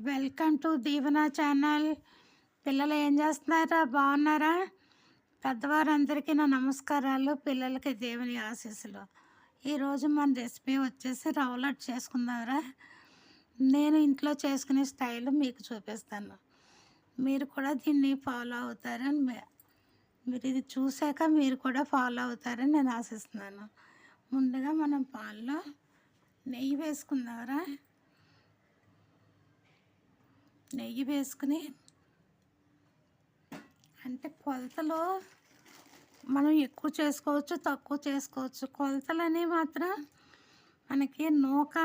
Welcome to Deevena channel. పిల్లలు ఏం చేస్తున్నారా? బాగున్నారా? పెద్దవారందరికీ నా నమస్కారాలు. పిల్లలకి దేవుని ఆశీస్సులు. ఈరోజు మన రెసిపీ వచ్చేసి రవ్వలట్ చేసుకుందారా. నేను ఇంట్లో చేసుకునే స్టైల్ మీకు చూపిస్తాను. మీరు కూడా దీన్ని ఫాలో అవుతారని మీరు ఇది చూశాక మీరు కూడా ఫాలో అవుతారని నేను ఆశిస్తున్నాను. ముందుగా మనం పాల్లో నెయ్యి వేసుకుందారా. నెయ్యి వేసుకుని అంటే కొలతలో మనం ఎక్కువ చేసుకోవచ్చు తక్కువ చేసుకోవచ్చు. కొలతలని మాత్రం మనకి నూక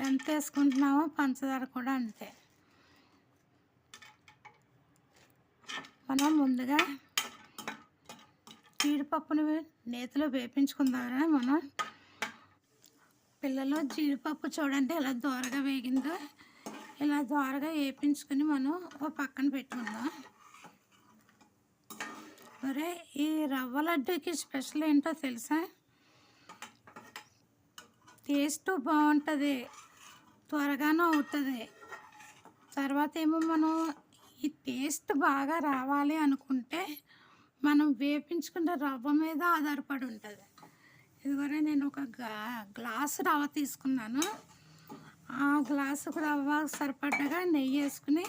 ఎంత వేసుకుంటున్నామో పంచదార కూడా అంతే. మనం ముందుగా జీడిపప్పుని నేతిలో వేపించుకుందామని మనం. పిల్లలు జీడిపప్పు చూడండి ఎలా దోరగా వేగిందో. ఇలా దోరగా వేపించుకొని మనం ఒక పక్కన పెట్టుకుందాం. ఒరే ఈ రవ్వ లడ్డూకి స్పెషల్ ఏంటో తెలుసా? టేస్ట్ బాగుంటుంది త్వరగానూ అవుతుంది. తర్వాత ఏమో మనం ఈ టేస్ట్ బాగా రావాలి అనుకుంటే మనం వేపించుకున్న రవ్వ మీద ఆధారపడి ఉంటుంది. ఇదివరే నేను ఒక గ్లా రవ్వ తీసుకున్నాను. ఆ గ్లాసుకు రవ్వ సరిపడగా నెయ్యి వేసుకుని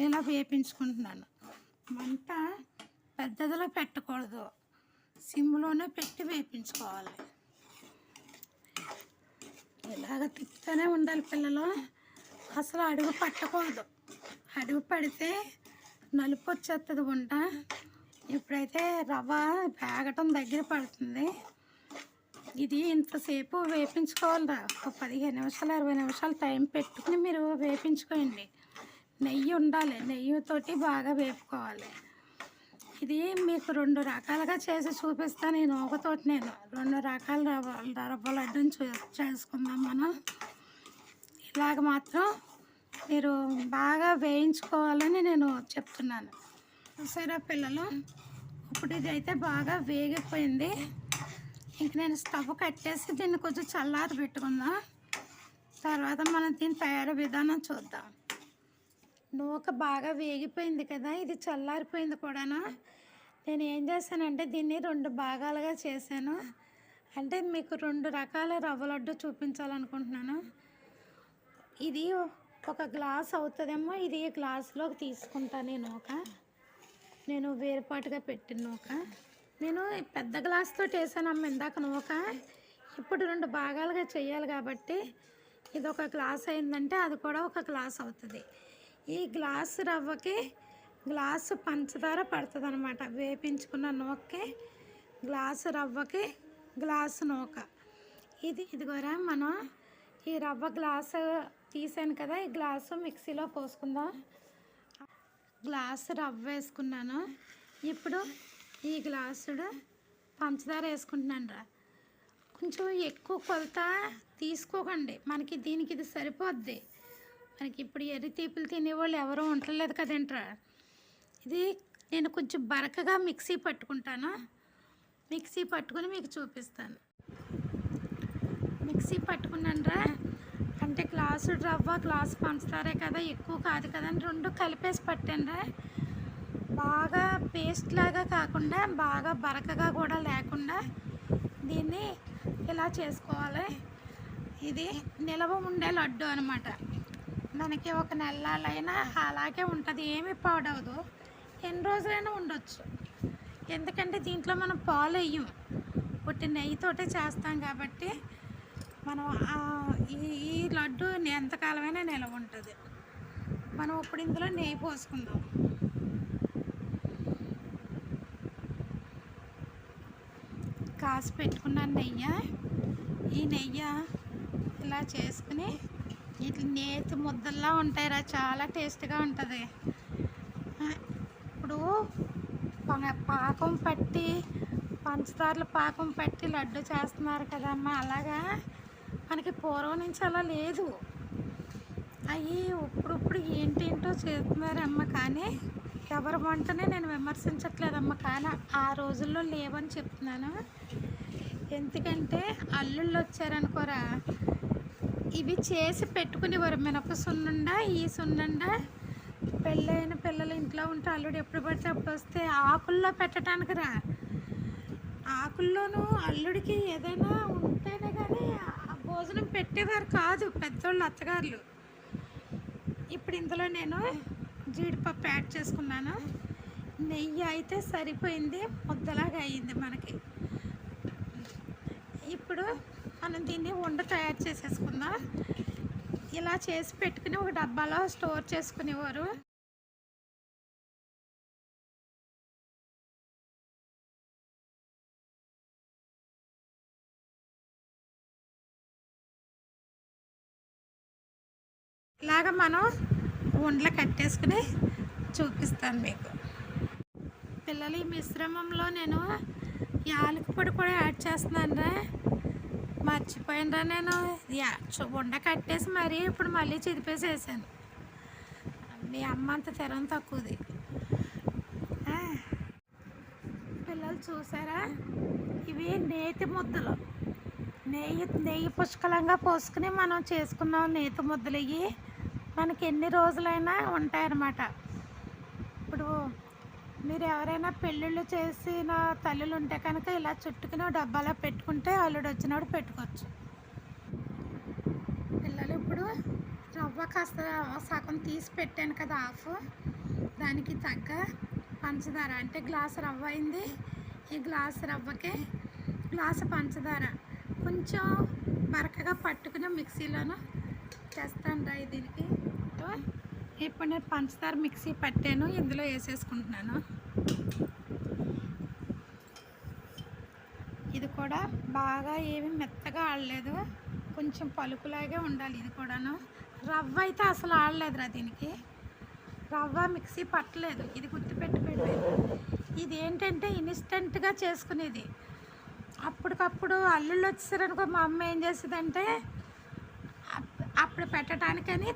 ఇలా వేపించుకుంటున్నాను. మంట పెద్దదిలో పెట్టకూడదు. సిమ్లోనే పెట్టి వేపించుకోవాలి. ఇలాగ తిప్పుతూనే ఉండాలి పిల్లలు. అసలు అడుగు పట్టకూడదు. అడుగు పడితే నలుపు వచ్చేస్తుంది వంట ఇప్పుడైతే రవ్వ వేగటం దగ్గర పడుతుంది ఇది ఇంతసేపు వేపించుకోవాలిరా? ఒక పదిహేను నిమిషాలు ఇరవై నిమిషాలు టైం పెట్టుకుని మీరు వేపించుకోండి నెయ్యి ఉండాలి. నెయ్యితోటి బాగా వేపుకోవాలి. ఇది మీకు రెండు రకాలుగా చేసి చూపిస్తాను నేను ఒకతోటి నేను రెండు రకాల రవ్వ రవ్వ లడ్డూని చూ చేసుకుందాం మనం. ఇలాగ మాత్రం మీరు బాగా వేయించుకోవాలని నేను చెప్తున్నాను. సరే పిల్లలు? ఇప్పుడు ఇది అయితే బాగా వేగిపోయింది. ఇంక నేను స్టవ్ కట్టేసి దీన్ని కొంచెం చల్లారి పెట్టుకుందాం. తర్వాత మనం దీని తయారీ విధానం చూద్దాం. నూక బాగా వేగిపోయింది కదా ఇది చల్లారిపోయింది కూడాను. నేను ఏం చేశానంటే దీన్ని రెండు భాగాలుగా చేశాను. అంటే మీకు రెండు రకాల రవ్వ లడ్డు చూపించాలనుకుంటున్నాను. ఇది ఒక గ్లాస్ అవుతుందేమో ఇది గ్లాసులోకి తీసుకుంటాను నేను ఒక నేను వేరుపాటుగా పెట్టిన నూక. నేను పెద్ద గ్లాస్తో తోటి ఇందాక నూక ఇప్పుడు రెండు భాగాలుగా చేయాలి కాబట్టి ఇది ఒక గ్లాస్ అయిందంటే అది కూడా ఒక గ్లాస్ అవుతుంది. ఈ గ్లాసు రవ్వకి గ్లాసు పంచదార పడుతుంది అనమాట వేపించుకున్న నూకకి గ్లాసు రవ్వకి గ్లాసు నూక. ఇది ఇదిగోరా మనం ఈ రవ్వ గ్లాసు తీసాను కదా ఈ గ్లాసు మిక్సీలో పోసుకుందాం. గ్లాసు రవ్వ వేసుకున్నాను. ఇప్పుడు ఈ గ్లాసుడు పంచదార వేసుకుంటున్నాను రా. కొంచెం ఎక్కువ కొలత తీసుకోకండి. మనకి దీనికి ఇది సరిపోద్ది. మనకి ఇప్పుడు ఎర్రి తీపులు తినేవాళ్ళు ఎవరూ ఉండలేదు కదేంట్రా ఇది నేను కొంచెం బరకగా మిక్సీ పట్టుకుంటాను. మిక్సీ పట్టుకుని మీకు చూపిస్తాను. మిక్సీ పట్టుకున్నానరా అంటే గ్లాసు రవ్వ గ్లాసు పంచదారే కదా ఎక్కువ కాదు కదా రెండు కలిపేసి పట్టానరా బాగా పేస్ట్ లాగా కాకుండా బాగా బరకగా కూడా లేకుండా దీన్ని ఇలా చేసుకోవాలి. ఇది నిలవ ఉండే లడ్డు అనమాట మనకి ఒక నెలలైనా అలాగే ఉంటుంది. ఏమి పాడవదు. ఎన్ని రోజులైనా ఉండొచ్చు. ఎందుకంటే దీంట్లో మనం పాలు వేయం. పుట్టి నెయ్యితోటే చేస్తాం కాబట్టి మనం ఈ ఈ లడ్డు ఎంతకాలమైనా నిలవ ఉంటుంది. మనం ఇప్పుడు ఇందులో నెయ్యి పోసుకుందాం. కాసి పెట్టుకున్నాను నెయ్యి. ఈ నెయ్యి ఇలా చేసుకుని ఇట్లా నేతి ముద్దల్లా ఉంటాయిరా చాలా టేస్ట్గా ఉంటుంది. ఇప్పుడు పాకం పట్టి పంచదారలు పాకం పట్టి లడ్డు చేస్తున్నారు కదమ్మా అలాగా మనకి పూర్వం నుంచి అలా లేదు. అవి ఇప్పుడిప్పుడు ఏంటేంటో చేస్తున్నారమ్మ కానీ ఎవరి వంటనే నేను విమర్శించట్లేదమ్మ. కానీ ఆ రోజుల్లో లేవని చెప్తున్నాను. ఎందుకంటే అల్లుళ్ళు వచ్చారనుకోరా. ఇవి చేసి పెట్టుకునేవారు మినప సున్నుండా ఈ సున్నుండా. పెళ్ళైన పిల్లలు ఇంట్లో ఉంటే అల్లుడు ఎప్పుడు పడితే అప్పుడు వస్తే ఆకుల్లో పెట్టడానికి రా. ఆకుల్లోనూ అల్లుడికి ఏదైనా ఉంటేనే కానీ భోజనం పెట్టేవారు కాదు పెద్దోళ్ళు అత్తగారులు. ఇప్పుడు ఇందులో నేను జీడిపప్పు యాడ్ చేసుకున్నాను. నెయ్యి అయితే సరిపోయింది ముద్దలాగా అయ్యింది మనకి. ఇప్పుడు మనం దీన్ని వండ తయారు చేసేసుకుందాం. ఇలా చేసి పెట్టుకుని ఒక డబ్బాలో స్టోర్ చేసుకునేవారు. ఇలాగ మనం ఉండలు కట్టేసుకుని చూపిస్తాను మీకు. పిల్లలు ఈ మిశ్రమంలో నేను యాలక పొడి కూడా యాడ్ చేస్తున్నాను రా. మర్చిపోయినరా నేను. ఉండ కట్టేసి మరీ ఇప్పుడు మళ్ళీ చిదిపేసేసాను. మీ అమ్మ అంత తెరం తక్కువది. పిల్లలు చూసారా? ఇవి నేతి ముద్దలు. నెయ్యి నెయ్యి పుష్కలంగా పోసుకుని మనం చేసుకున్నాం నేతి ముద్దలు ఇవి. మనకి ఎన్ని రోజులైనా ఉంటాయన్నమాట. ఇప్పుడు మీరు ఎవరైనా పెళ్ళిళ్ళు చేసిన తల్లులు ఉంటే కనుక ఇలా చుట్టుకుని డబ్బాలో పెట్టుకుంటే అల్లుడు వచ్చినప్పుడు పెట్టుకోవచ్చు. పిల్లలు ఇప్పుడు రవ్వ కాస్త సగం తీసి పెట్టాను కదా ఆఫ్. దానికి తగ్గ పంచదార అంటే గ్లాస్ రవ్వ అయింది. ఈ గ్లాస్ రవ్వకి గ్లాసు పంచదార కొంచెం బరకగా పట్టుకుని మిక్సీలోనూ చేస్తాను రా దీనికి. ఇప్పుడు నేను పంచదార మిక్సీ పట్టాను ఇందులో వేసేసుకుంటున్నాను. ఇది కూడా బాగా ఏమి మెత్తగా ఆడలేదు కొంచెం పలుకులాగే ఉండాలి ఇది కూడాను. రవ్వ అయితే అసలు ఆడలేదురా దీనికి. రవ్వ మిక్సీ పట్టలేదు ఇది గుర్తుపెట్టుకోండి. ఇది ఏంటంటే ఇన్స్టెంట్గా చేసుకునేది. అప్పటికప్పుడు అల్లుళ్ళు వచ్చేసారనుకో మా అమ్మ ఏం చేసేదంటే అప్- అప్పుడు పెట్టడానికని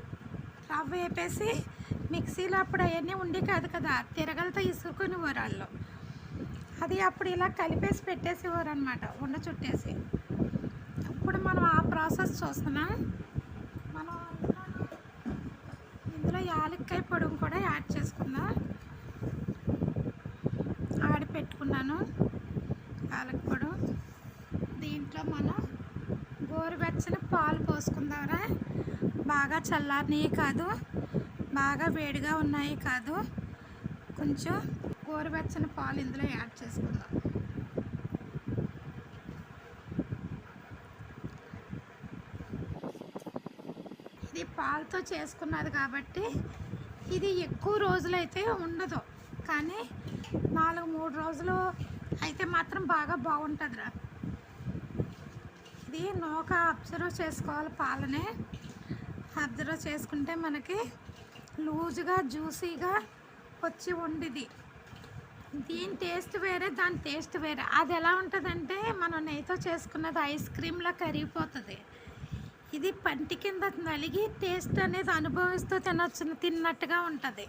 రవ్వ వేపేసి మిక్సీలో అప్పుడు అవన్నీ ఉండి కాదు కదా తిరగలతో ఇసుకుని వాళ్ళు. అది అప్పుడు ఇలా కలిపేసి పెట్టేసేవారు అనమాట ఉండ చుట్టేసి. ఇప్పుడు మనం ఆ ప్రాసెస్ చూస్తున్నాం. మనం ఇందులో- యాలక్కాయ పొడుము కూడా యాడ్ చేసుకుందాం. ఆడి పెట్టుకున్నాను యాలక్ పొడు దీంట్లో మనం గోరువెచ్చని పాలు పోసుకుందాంరా బాగా చల్లారినవి కాదు. బాగా వేడిగా ఉన్నాయి కాదు. కొంచెం గోరువెచ్చని పాలు ఇందులో యాడ్ చేసుకుందాం. ఇది పాలతో చేసుకున్నది కాబట్టి ఇది ఎక్కువ రోజులైతే ఉండదు. కానీ నాలుగు మూడు రోజులు అయితే మాత్రం బాగా బాగుంటుందిరా. ఇది నూక అబ్జర్వ్ చేసుకోవాలి పాలనే. అబ్జర్వ్ చేసుకుంటే మనకి లూజుగా జ్యూసీగా వచ్చి ఉండిది దీని టేస్ట్ వేరే దాని టేస్ట్ వేరే. అది ఎలా ఉంటుందంటే మనం నెయ్యితో చేసుకున్నది ఐస్ క్రీమ్లా కరిగిపోతుంది. ఇది పంటి కింద నలిగి టేస్ట్ అనేది అనుభవిస్తూ తినొచ్చు తిన్నట్టుగా ఉంటుంది.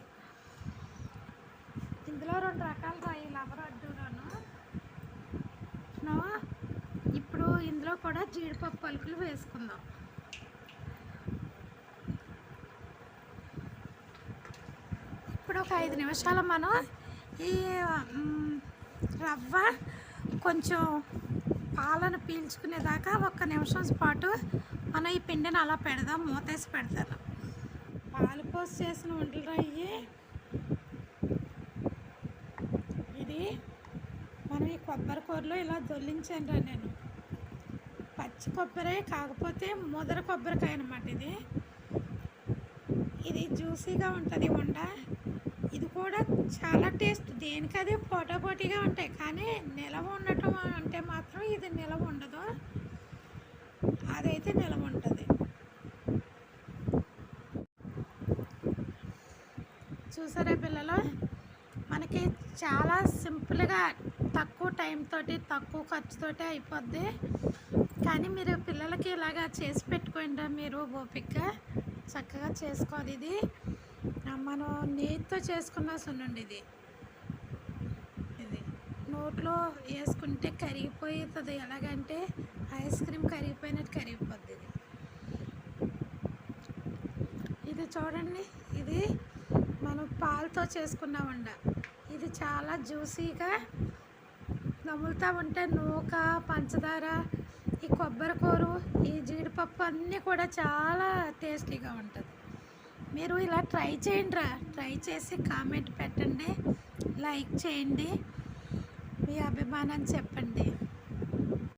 ఇందులో రెండు రకాలు రాయి లవర్ అడ్డులోను. నో, ఇప్పుడు ఇందులో కూడా జీడిపప్పు పలుకులు వేసుకుందాం. ఇప్పుడు ఒక ఐదు నిమిషాలు మనం ఈ రవ్వ కొంచెం పాలను పీల్చుకునేదాకా ఒక్క నిమిషం పాటు మనం ఈ పిండిని అలా పెడదాం మూతేసి పెడతాను. పాలు పోసి చేసిన వంటలు అయ్యి ఇది మనం ఈ కొబ్బరి కూరలో ఇలా దొల్లించాను నేను. పచ్చి కొబ్బరి కాకపోతే ముదర కొబ్బరికాయ అనమాట ఇది. ఇది జ్యూసీగా ఉంటుంది వంట. ఇది కూడా చాలా టేస్ట్. దేనికదే పోటాపోటీగా ఉంటాయి. కానీ నిలవ ఉండటం అంటే మాత్రం ఇది నిలవ ఉండదు. అదైతే నిలవ ఉంటుంది. చూసారా పిల్లలు? మనకి చాలా సింపుల్గా తక్కువ టైం తోటి తక్కువ ఖర్చుతోటి అయిపోద్ది. కానీ మీరు పిల్లలకి ఇలాగా చేసి పెట్టుకోండి. మీరు ఓపిక్గా చక్కగా చేసుకోవాలి ఇది. మనం నేతితో చేసుకున్న సున్నుండి ఇది. ఇది నోట్లో వేసుకుంటే కరిగిపోతుంది. ఎలాగంటే ఐస్ క్రీమ్ కరిగిపోయినట్టు కరిగిపోద్ది ఇది. చూడండి. ఇది మనం పాలతో చేసుకున్న వండ. ఇది చాలా జ్యూసీగా నములుతూ ఉంటే నూక పంచదార ఈ కొబ్బరి కూర ఈ జీడిపప్పు అన్నీ కూడా చాలా టేస్టీగా ఉంటుంది. మీరు ఇలా ట్రై చేయండి రా ట్రై చేసి కామెంట్ పెట్టండి. లైక్ చేయండి. మీ అభిమానం చెప్పండి.